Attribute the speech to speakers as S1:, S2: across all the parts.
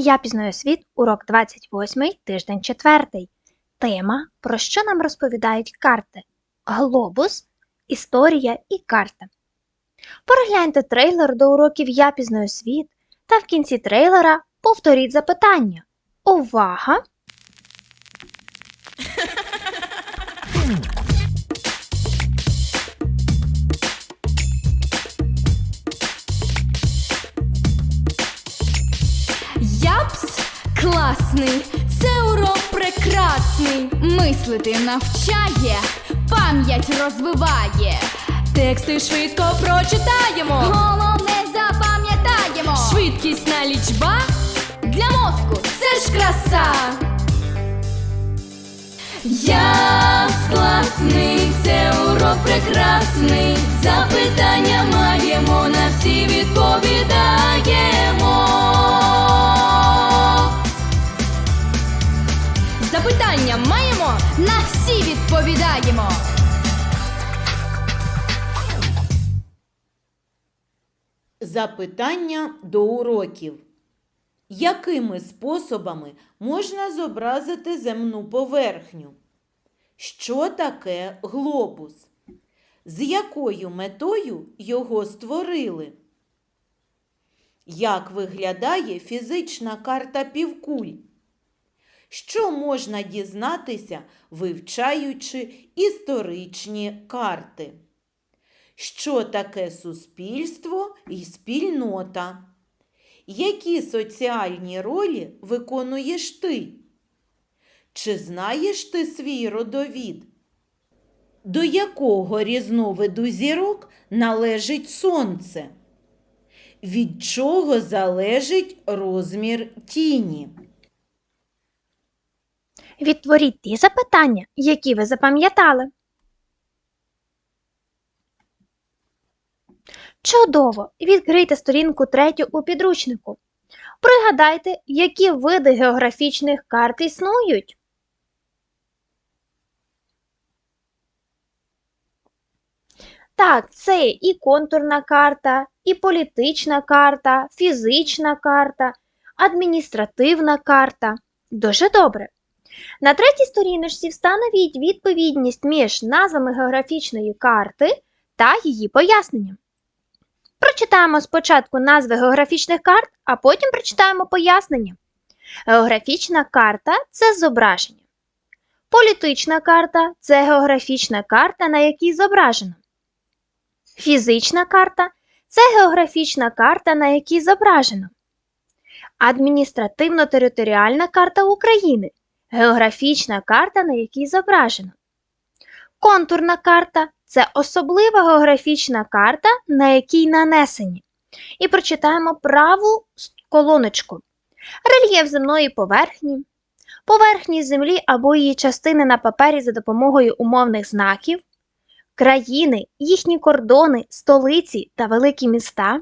S1: Я пізнаю світ, урок 28, тиждень 4. Тема, про що нам розповідають карти. Глобус, історія і карта. Перегляньте трейлер до уроків Я пізнаю світ та в кінці трейлера повторіть запитання. Увага!
S2: Япс класний, це урок прекрасний. Мислити навчає, пам'ять розвиває. Тексти швидко прочитаємо. Головне запам'ятаємо. Швидкісна лічба для мозку це ж краса. Япс класний, це урок прекрасний. Запитання маємо, на всі відповідаємо. Запитання маємо, на всі відповідаємо.
S3: Запитання до уроків. Якими способами можна зобразити земну поверхню? Що таке глобус? З якою метою його створили? Як виглядає фізична карта півкуль? Що можна дізнатися, вивчаючи історичні карти? Що таке суспільство і спільнота? Які соціальні ролі виконуєш ти? Чи знаєш ти свій родовід? До якого різновиду зірок належить сонце? Від чого залежить розмір тіні?
S1: Відтворіть ті запитання, які ви запам'ятали. Чудово! Відкрийте сторінку третю у підручнику. Пригадайте, які види географічних карт існують. Так, це і контурна карта, і політична карта, фізична карта, адміністративна карта. Дуже добре. На третій сторіночці встановіть відповідність між назвами географічної карти та її поясненням. Прочитаємо спочатку назви географічних карт, а потім прочитаємо пояснення. Географічна карта це зображення. Політична карта це географічна карта, на якій зображено. Фізична карта це географічна карта, на якій зображено. Адміністративно-територіальна карта України географічна карта, на якій зображено. Контурна карта це особлива географічна карта, на якій нанесені. І прочитаємо праву колоночку. Рельєф земної поверхні, поверхні землі або її частини на папері за допомогою умовних знаків, країни, їхні кордони, столиці та великі міста,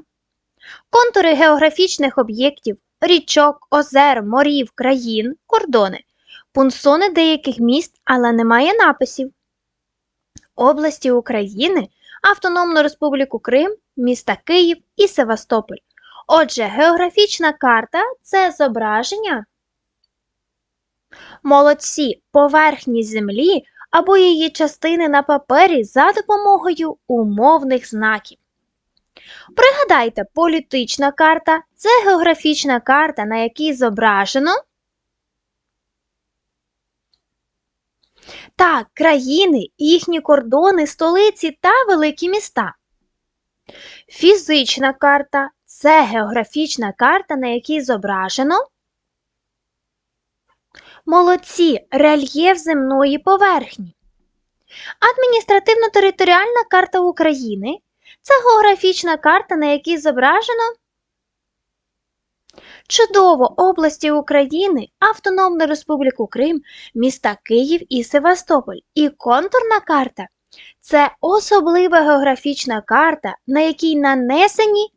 S1: контури географічних об'єктів, річок, озер, морів, країн, кордони, пунсони деяких міст, але немає написів. Області України, Автономну Республіку Крим, міста Київ і Севастополь. Отже, географічна карта це зображення молодці поверхні землі або її частини на папері за допомогою умовних знаків. Пригадайте, політична карта це географічна карта, на якій зображено Так, країни, їхні кордони, столиці та великі міста. Фізична карта це географічна карта, на якій зображено молодці рельєф земної поверхні. Адміністративно-територіальна карта України це географічна карта, на якій зображено Чудово області України, Автономну Республіку Крим, міста Київ і Севастополь. І контурна карта це особлива географічна карта, на якій нанесені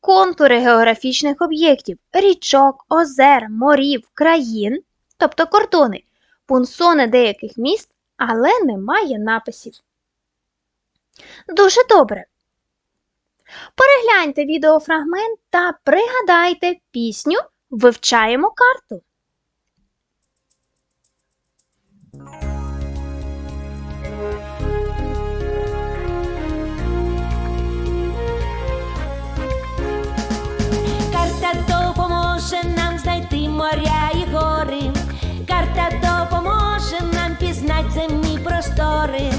S1: контури географічних об'єктів, річок, озер, морів, країн, тобто кордони, пунсони деяких міст, але немає написів. Дуже добре. Перегляньте відеофрагмент та пригадайте пісню Вивчаємо карту.
S4: Карта допоможе нам знайти моря і гори. Карта допоможе нам пізнать земні простори.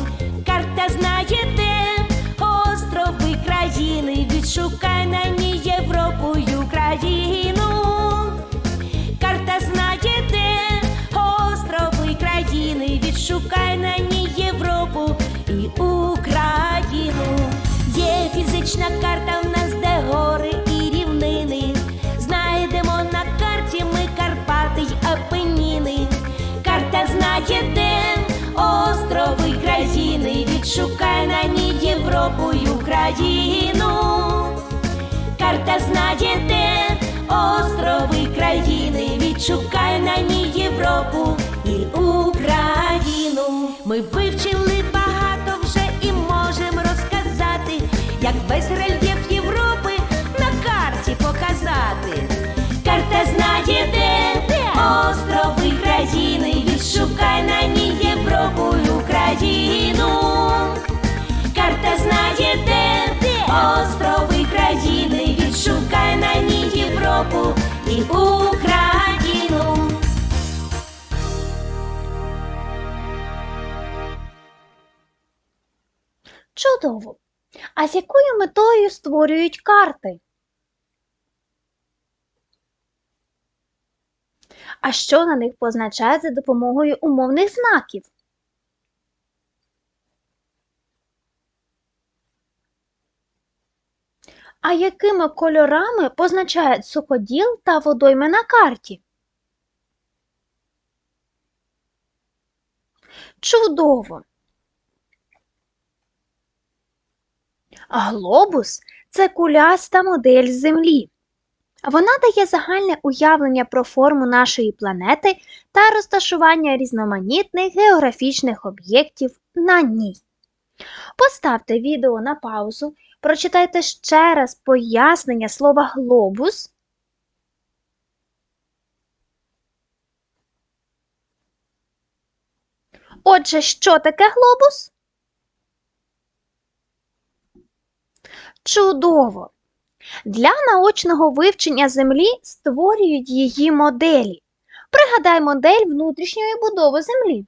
S4: Карта знає Україну. Карта знає де острови країни. Відшукай на ній Європу і Україну. Ми Європу Україну.
S1: Чудово! А з якою метою створюють карти? А що на них позначають за допомогою умовних знаків? А якими кольорами позначають суходіл та водойми на карті? Чудово! Глобус це куляста модель Землі. Вона дає загальне уявлення про форму нашої планети та розташування різноманітних географічних об'єктів на ній. Поставте відео на паузу, прочитайте ще раз пояснення слова глобус. Отже, що таке глобус? Чудово! Для наочного вивчення Землі створюють її моделі. Пригадай модель внутрішньої будови Землі.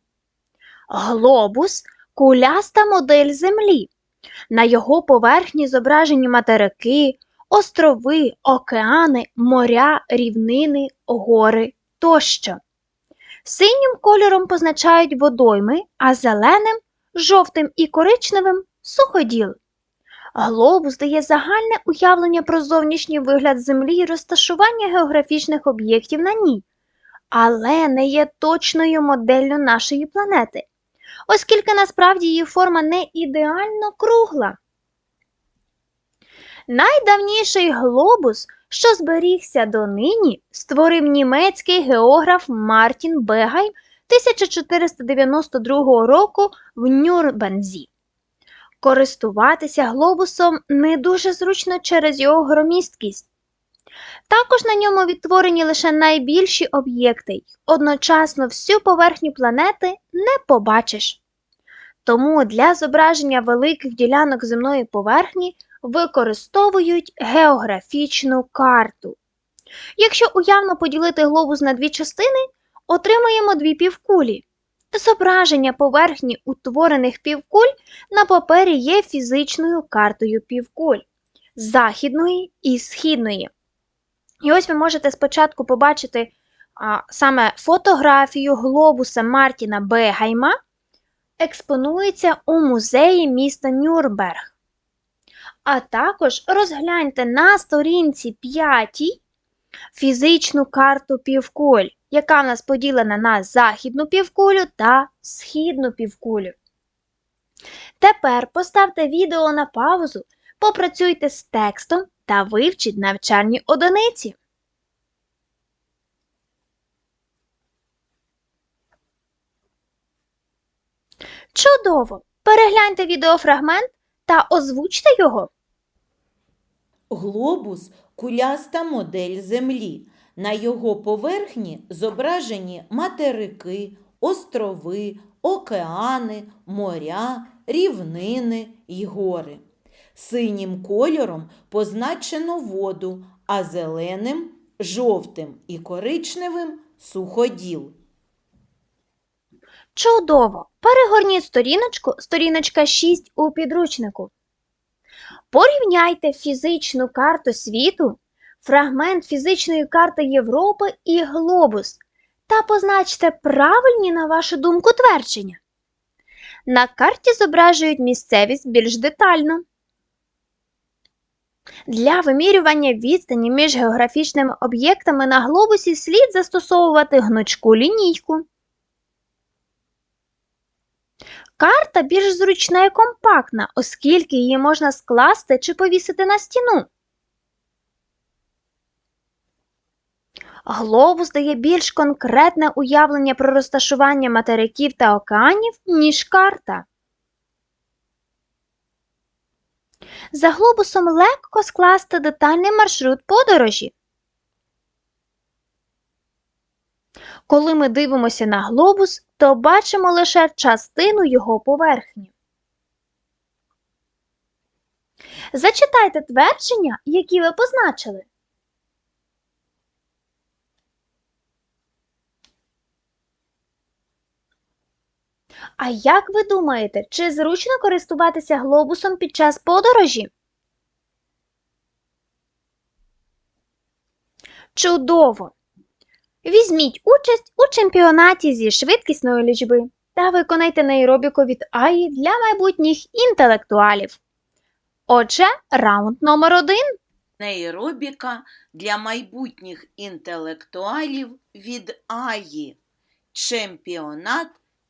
S1: Глобус куляста модель Землі. На його поверхні зображені материки, острови, океани, моря, рівнини, гори тощо. Синім кольором позначають водойми, а зеленим, жовтим і коричневим суходіл. Глобус дає загальне уявлення про зовнішній вигляд Землі і розташування географічних об'єктів на ній, але не є точною моделлю нашої планети, оскільки насправді її форма не ідеально кругла. Найдавніший глобус, що зберігся донині, створив німецький географ Мартін Бегайм 1492 року в Нюрнбензі. Користуватися глобусом не дуже зручно через його громісткість. Також на ньому відтворені лише найбільші об'єкти, й одночасно всю поверхню планети не побачиш. Тому для зображення великих ділянок земної поверхні використовують географічну карту. Якщо уявно поділити глобус на дві частини, отримаємо дві півкулі. Зображення поверхні утворених півкуль на папері є фізичною картою півкуль західної і східної. І ось ви можете спочатку побачити а, саме фотографію глобуса Мартіна Бегайма, експонується у музеї міста Нюрнберг. А також розгляньте на сторінці 5 фізичну карту півкуль, яка в нас поділена на західну півкулю та східну півкулю. Тепер поставте відео на паузу, попрацюйте з текстом та вивчіть навчальні одиниці. Чудово! Перегляньте відеофрагмент та озвучте його.
S3: Глобус куляста модель Землі. На його поверхні зображені материки, острови, океани, моря, рівнини й гори. Синім кольором позначено воду, а зеленим, жовтим і коричневим суходіл.
S1: Чудово! Перегорніть сторіночку, сторіночка 6 у підручнику. Порівняйте фізичну карту світу, фрагмент фізичної карти Європи і глобус та позначте правильні, на вашу думку, твердження. На карті зображують місцевість більш детально. Для вимірювання відстані між географічними об'єктами на глобусі слід застосовувати гнучку лінійку. Карта більш зручна і компактна, оскільки її можна скласти чи повісити на стіну. Глобус дає більш конкретне уявлення про розташування материків та океанів, ніж карта. За глобусом легко скласти детальний маршрут подорожі. Коли ми дивимося на глобус, то бачимо лише частину його поверхні. Зачитайте твердження, які ви позначили. А як ви думаєте, чи зручно користуватися глобусом під час подорожі? Чудово! Візьміть участь у чемпіонаті зі швидкісної лічби та виконайте нейробіку від АІ для майбутніх інтелектуалів. Отже, раунд номер один.
S3: Нейробіка для майбутніх інтелектуалів від Аї. Чемпіонат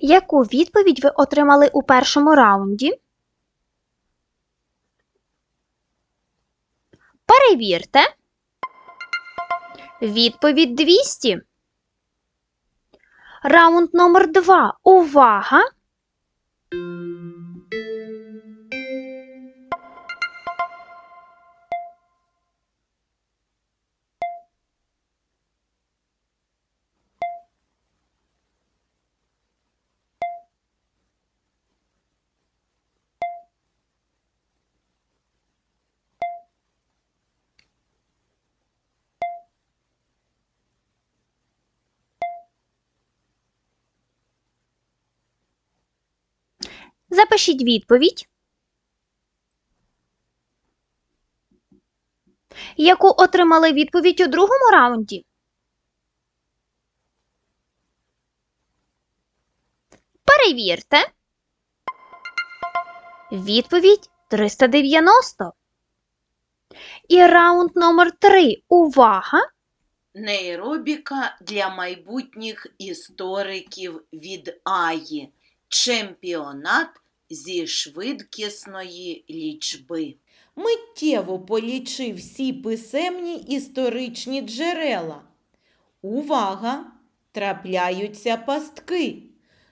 S1: Яку відповідь ви отримали у першому раунді? Перевірте. Відповідь 200. Раунд номер 2. Увага! Запишіть відповідь. Яку отримали відповідь у другому раунді? Перевірте. Відповідь 390. І раунд номер 3. Увага!
S3: Нейробіка для майбутніх істориків від Аї. Чемпіонат зі швидкісної лічби. Миттєво полічи всі писемні історичні джерела. Увага! Трапляються пастки.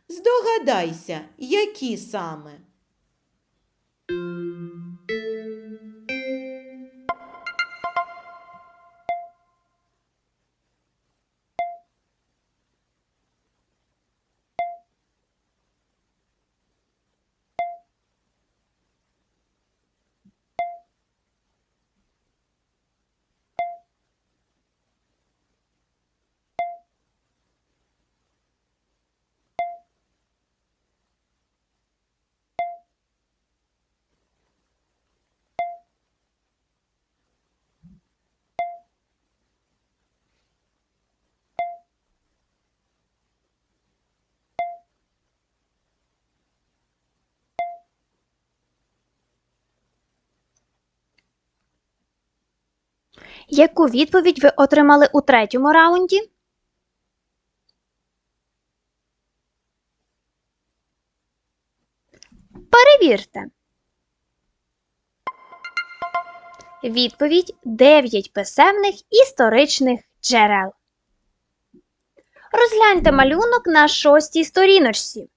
S3: Здогадайся, які саме.
S1: Яку відповідь ви отримали у третьому раунді? Перевірте. Відповідь 9 писемних історичних джерел. Розгляньте малюнок на шостій сторіночці.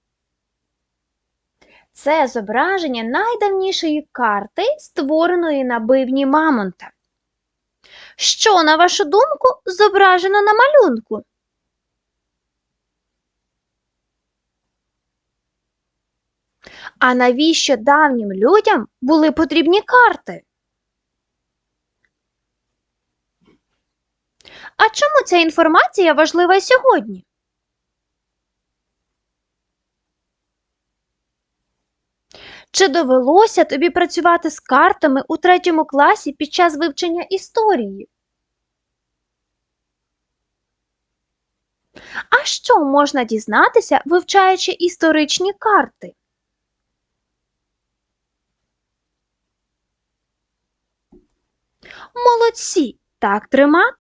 S1: Це зображення найдавнішої карти, створеної на бивні Мамонта. Що, на вашу думку, зображено на малюнку? А навіщо давнім людям були потрібні карти? А чому ця інформація важлива сьогодні? Чи довелося тобі працювати з картами у третьому класі під час вивчення історії? А що можна дізнатися, вивчаючи історичні карти? Молодці! Так тримати!